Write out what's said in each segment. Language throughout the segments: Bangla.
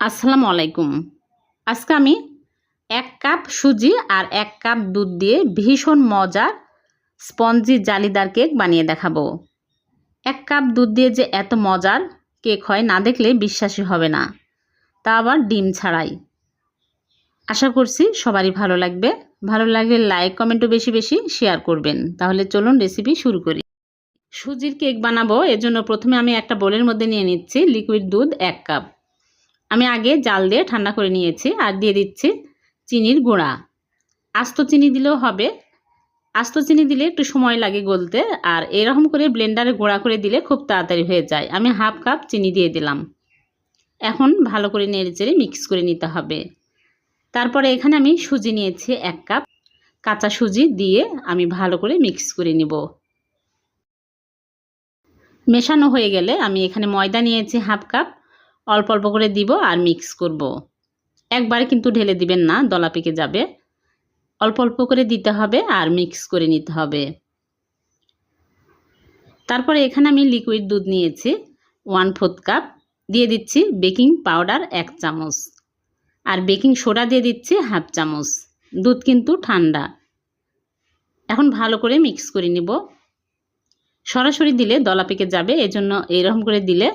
আসসালামু আলাইকুম। আজকে আমি এক কাপ সুজি আর এক কাপ দুধ দিয়ে ভীষণ মজার স্পঞ্জি জালিদার কেক বানিয়ে দেখাবো। এক কাপ দুধ দিয়ে যে এত মজার কেক হয় না দেখলে বিশ্বাসই হবে না। তা আবার ডিম ছাড়াই। আশা করছি সবারই ভালো লাগবে। ভালো লাগলে লাইক, কমেন্টও বেশি বেশি শেয়ার করবেন। তাহলে চলুন রেসিপি শুরু করি। সুজির কেক বানাবো। এজন্য প্রথমে আমি একটা বোলের মধ্যে নিয়ে নিচ্ছি লিকুইড দুধ এক কাপ। আমি আগে জাল দিয়ে ঠান্ডা করে নিয়েছি আর দিয়ে দিচ্ছি চিনির গুঁড়া। আস্ত চিনি দিলেও হবে। আস্ত চিনি দিলে একটু সময় লাগে গলতে আর এরকম করে ব্লেন্ডারে গুঁড়া করে দিলে খুব তাড়াতাড়ি হয়ে যায়। আমি হাফ কাপ চিনি দিয়ে দিলাম। এখন ভালো করে নেড়ে চেড়ে মিক্স করে নিতে হবে। তারপরে এখানে আমি সুজি নিয়েছি এক কাপ। কাঁচা সুজি দিয়ে আমি ভালো করে মিক্স করে নিব। মেশানো হয়ে গেলে আমি এখানে ময়দা নিয়েছি হাফ কাপ। অল্প অল্প করে দিব আর মিক্স করব। একবারে কিন্তু ঢেলে দিবেন না, দলা পেকে যাবে। অল্প অল্প করে দিতে হবে আর মিক্স করে নিতে হবে। তারপরে এখানে আমি লিকুইড দুধ নিয়েছি ওয়ান ফোর্থ কাপ দিয়ে দিচ্ছি বেকিং পাউডার এক চামচ। আর বেকিং সোডা দিয়ে দিচ্ছি হাফ চামচ। দুধ কিন্তু ঠান্ডা। এখন ভালো করে মিক্স করে নিব। সরাসরি দিলে দলা পেকে যাবে, এজন্য এইরকম করে দিলে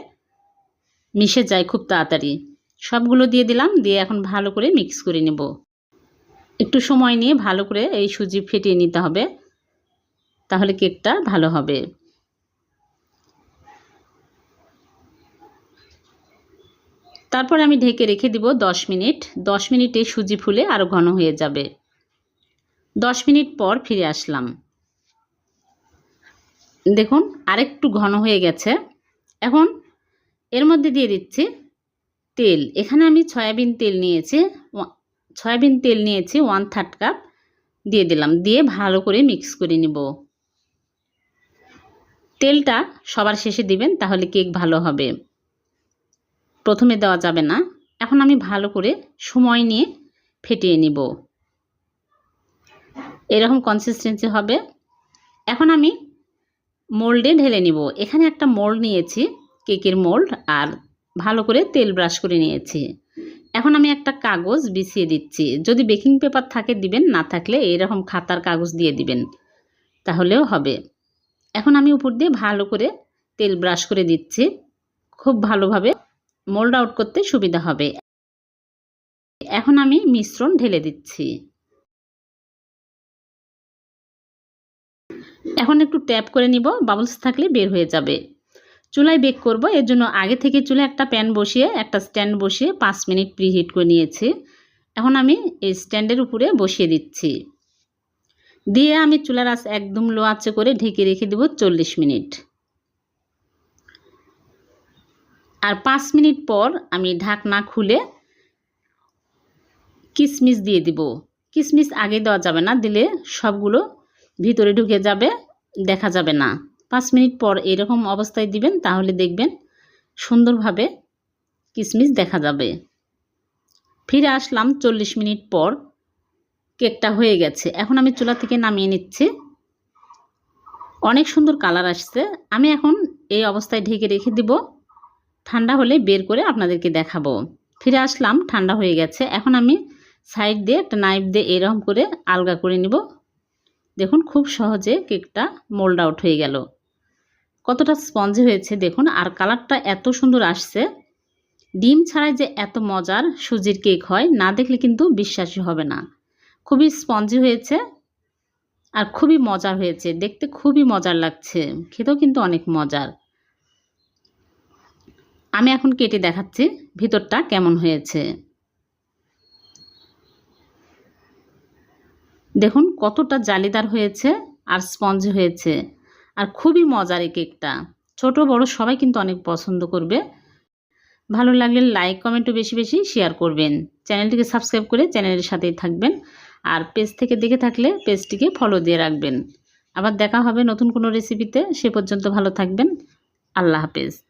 মিশে যায় খুব তাড়াতাড়ি। সবগুলো দিয়ে দিলাম, দিয়ে এখন ভালো করে মিক্স করে নেব। একটু সময় নিয়ে ভালো করে এই সুজি ফেটিয়ে নিতে হবে, তাহলে কেকটা ভালো হবে। তারপর আমি ঢেকে রেখে দিব দশ মিনিট। দশ মিনিটে সুজি ফুলে আরও ঘন হয়ে যাবে। দশ মিনিট পর ফিরে আসলাম। দেখুন, আরেকটু ঘন হয়ে গেছে। এখন এর মধ্যে দিয়ে দিচ্ছি তেল। এখানে আমি সয়াবিন তেল নিয়েছি সয়াবিন তেল নিয়েছি ওয়ান থার্ড কাপ দিয়ে দিলাম। দিয়ে ভালো করে মিক্স করে নিব। তেলটা সবার শেষে দিবেন, তাহলে কেক ভালো হবে। প্রথমে দেওয়া যাবে না। এখন আমি ভালো করে সময় নিয়ে ফেটিয়ে নিব। এরকম কনসিস্টেন্সি হবে। এখন আমি মোল্ডে ঢেলে নিব। এখানে একটা মোল্ড নিয়েছি। কেকের মোল্ড আর ভালো করে তেল ব্রাশ করে নিয়েছি। এখন আমি একটা কাগজ বিছিয়ে দিচ্ছি। যদি বেকিং পেপার থাকে দিবেন, না থাকলে এরকম খাতার কাগজ দিয়ে দিবেন। তাহলেও হবে। এখন আমি উপর দিয়ে ভালো করে তেল ব্রাশ করে দিচ্ছি। খুব ভালোভাবে মোল্ড আউট করতে সুবিধা হবে। এখন আমি মিশ্রণ ঢেলে দিচ্ছি। এখন একটু ট্যাপ করে নিব। বাবলস থাকলে বের হয়ে যাবে। চুলায় বেক করব। এর জন্য আগে থেকে চুলে একটা প্যান বসিয়ে, একটা স্ট্যান্ড বসিয়ে পাঁচ মিনিট প্রিহিট করে নিয়েছি। এখন আমি এই স্ট্যান্ডের উপরে বসিয়ে দিচ্ছি। দিয়ে আমি চুলার আঁচ একদম লো আঁচে করে ঢেকে রেখে দেব চল্লিশ মিনিট। আর পাঁচ মিনিট পর আমি ঢাকনা খুলে কিশমিশ দিয়ে দিব। কিশমিশ আগে দেওয়া যাবে না, দিলে সবগুলো ভিতরে ঢুকে যাবে, দেখা যাবে না। পাঁচ মিনিট পর এরকম অবস্থায় দিবেন, তাহলে দেখবেন সুন্দরভাবে কিশমিশ দেখা যাবে। ফিরে আসলাম চল্লিশ মিনিট পর, কেকটা হয়ে গেছে। এখন আমি চুলা থেকে নামিয়ে নিচ্ছি। অনেক সুন্দর কালার আসছে। আমি এখন এই অবস্থায় ঢেকে রেখে দিব। ঠান্ডা হলে বের করে আপনাদেরকে দেখাবো। ফিরে আসলাম, ঠান্ডা হয়ে গেছে। এখন আমি সাইড দিয়ে একটা নাইফ দিয়ে এরকম করে আলগা করে নিব। দেখুন, খুব সহজে কেকটা মোল্ড আউট হয়ে গেল। কতটা স্পঞ্জি হয়েছে দেখুন, আর কালারটা এত সুন্দর আসছে। ডিম ছাড়াই যে এত মজার সুজির কেক হয়, না দেখলে কিন্তু বিশ্বাসই হবে না। খুবই স্পঞ্জি হয়েছে আর খুবই মজার হয়েছে। দেখতে খুবই মজার লাগছে। খেতেও কিন্তু অনেক মজার। আমি এখন কেটে দেখাচ্ছি ভিতরটা কেমন হয়েছে। দেখুন কতটা জালিদার হয়েছে আর স্পঞ্জি হয়েছে। আর খুবই মজার এই কেকটা। ছোট, বড় সবাই কিন্তু অনেক পছন্দ করবে। ভালো লাগলে লাইক কমেন্টও বেশি বেশি শেয়ার করবেন। চ্যানেলটিকে সাবস্ক্রাইব করে চ্যানেলের সাথেই থাকবেন। আর পেজ থেকে দেখে থাকলে পেজটিকে ফলো দিয়ে রাখবেন। আবার দেখা হবে নতুন কোনো রেসিপিতে সে পর্যন্ত ভালো থাকবেন। আল্লাহ হাফেজ।